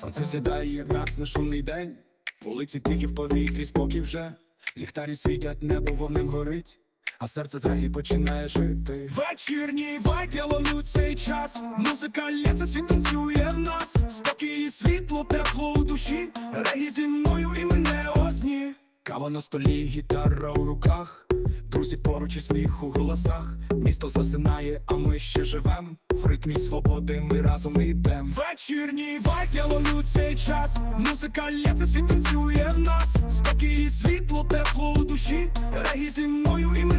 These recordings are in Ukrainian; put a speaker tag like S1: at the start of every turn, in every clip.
S1: Сонце сідає, як нас на шумний день. Вулиці тихі в повітрі, спокій вже. Ліхтарі світять, небо вогнем горить, а серце зраги починає жити. Вечірній вайб, я ловлю цей час. Музика лється, світ танцює в нас. Спокій і світло, тепло у душі. Регі зі мною і ми не одні. Кава на столі, гітара у руках. Друзі поруч і сміх у голосах. Місто засинає, а ми ще живем. В ритмі свободи ми разом йдем. Вечірній вайб, я ловлю цей час. Музика лється, світ танцює в нас. Спокій світло, тепло у душі. Регі зі мною і ми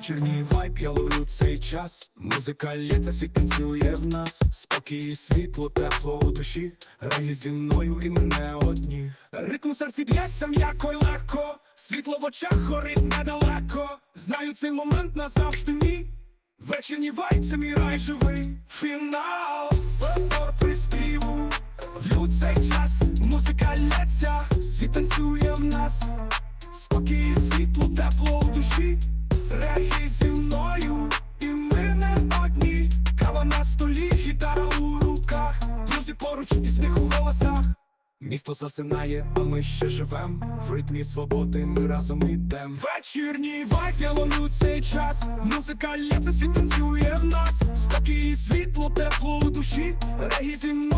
S1: Вечірній вайб, я ловлю цей час. Музика лється, світ танцює в нас. Спокій, світло, тепло у душі. Регі зі мною і ми не одні. Ритм серці б'ється м'яко й легко. Світло в очах горить недалеко. Знаю цей момент назавжди мій. Вечірній вайб, це мій рай живий. Фінал, вибор приспіву. Влю цей час, музика лється, світ танцює в нас. Регі зі мною, і ми не одні. Кава на столі, гітара у руках, друзі поруч і сміх у голосах. Місто засинає, а ми ще живем. В ритмі свободи ми разом йдем. Вечірній вайб, я ловлю цей час. Музика лється, світ танцює в нас. Спокій, і світло, тепло у душі, регі зі мною.